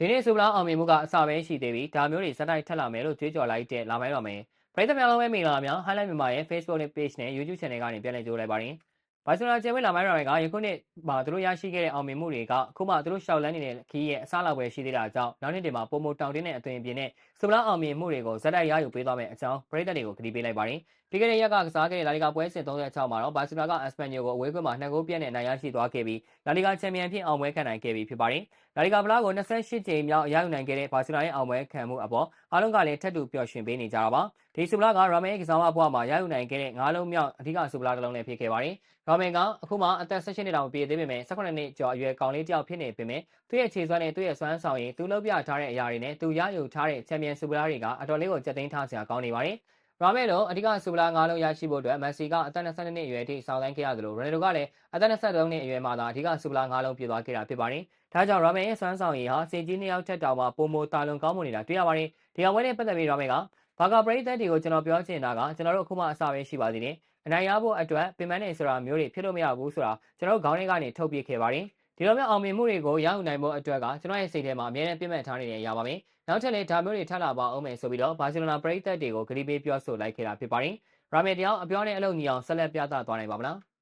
ဒီနေ့ဆိုဗလားအောင်မြင်မှုကအစပဲရှိသေးပြီးဒါမျိုးတွေစက်တိုက်ထက်လာမယ်လို့ကြွေးကြော်လိုက်တဲ့လာမိုင်းပါမယ်ပရိသတ်များလုံးပဲမိလာများ highlight မြန်မာရဲ့ Facebook နဲ့ page နဲ့ YouTube channel ကနေပြန်လည်ကြိုးလိုက်ပါတယ် ဘာစီလိုနာကျဲဝဲလာမိုင်းရော်ကယခုနှစ်မှာသူတို့ရရှိခဲ့တဲ့အောင်မြင်မှုတွေကအခုမှသူတို့ရှောက်လန်းနေတဲ့ခီးရဲ့အစလောက်ပဲရှိသေးတာကြောင့်နောက်နှစ်တွေမှာပုံမတောင်တင်းတဲ့အသွင်ပြင်းနဲ့ဆိုဗလားအောင်မြင်မှုတွေကိုဇက်တိုက်ရယူပေးသွားမယ်အကြောင်းပရိသတ်တွေကိုကတိပေးလိုက်ပါတယ်ပြီးခဲ့တဲ့ရက်ကကစားခဲ့တဲ့လာလီဂါပွဲစဉ်36မှာတော့ဘာစီလိုနာကအက်စပန်ညိုကိုအဝေးကွင်းမှာနှစ်ဂိုးပြည့်နဲ့နိုင်ရရှိသွားခဲ့ပြီးလာလီဂါချန်ပီယံဖြစ်အောင်ပွဲခံနိုင်ခဲ့ပြီဖြစ်ပါတယ်။လာလီဂါဗလာကို28ကြိမ်မြောက်အရယူနိုင်ခဲ့တဲ့ဘာစီလိုနာရဲ့အောင်ပွဲခံမှုအပေါ်အားလုံးကလည်းထပ်တူပျော်ရွှင်ပေးနေကြတာပါ။ဒီဆူဗလာကရာမန်ရဲ့ကစားမဘွားမှာရယူနိုင်ခဲ့တဲ့၅လုံးမြောက်အဓိကဆူဗလာတစ်လုံးလည်းဖြစ်ခဲ့ပါတယ်။ရာမန်ကအခုမှအသက်16နှစ်တောင်ပြည့်သေးပေမဲ့18နှစ်ကျော်အရွယ်ကောင်လေးတစ်ယောက်ဖြစ်နေပေမဲ့သူ့ရဲ့ခြေစွမ်းနဲ့သူ့ရဲ့စွမ်းဆောင်ရည်သူလုပ်ပြထားတဲ့အရာတွေနဲ့သူရယူထားတဲ့ချန်ပီယံဆူဗလာတွေကအတော်လေးကိုကြက်သိမ်းထားစရာကောင်းနေပါတယ်။ရာမဲလိုအဓိကဆူဗလာ၅လုံးရရှိဖို့အတွက်မက်ဆီကအသက်22နှစ်အရွယ်ထိစောင့်ဆိုင်းခဲ့ရသလိုရိုနယ်ဒိုကလည်းအသက်23နှစ်အရွယ်မှာသာအဓိကဆူဗလာ၅လုံးပြည့်သွားခဲ့တာဖြစ်ပါတယ်။ဒါကြောင့်ရာမဲရဲ့စွမ်းဆောင်ရည်ဟာစေကြီးနှစ်ယောက်ထက်တောင်မှပုံမတာလွန်ကောင်းမွန်နေတာတွေ့ရပါတယ်။ဒီအောင်ပွဲနဲ့ပတ်သက်ပြီးရာမဲက ဘာကာပရိသတ်တွေကိုကျွန်တော်ပြောချင်တာကကျွန်တော်တို့အခုမှအစပဲရှိပါသေးတယ်။အနိုင်ရဖို့အတွက်ပင်ပန်းနေဆိုတာမျိုးတွေဖြစ်လို့မရဘူးဆိုတာကျွန်တော်ခေါင်းထဲကနေထုတ်ပြခဲ့ပါတယ်။ဒီလိုမျိုးအောင်မြင်မှုတွေကိုရယူနိုင်ဖို့အတွက်ကကျွန်တော်ရဲ့စိတ်ထဲမှာအမြဲတမ်းပြည့်မဲ့ထားနေတဲ့အရာပါပဲ။နောက်ထပ်လည်းဒါမျိုးတွေထပ်လာပါအောင်မယ်ဆိုပြီးတော့ဘာစီလိုနာပရိသတ်တွေကိုဂရီးပေးပြောဆိုလိုက်ခဲ့တာဖြစ်ပါတယ်။ရာမဲတယောက်အပြောနဲ့အလုပ်ညီအောင်ဆက်လက်ပြသသွားနိုင်ပါမလား။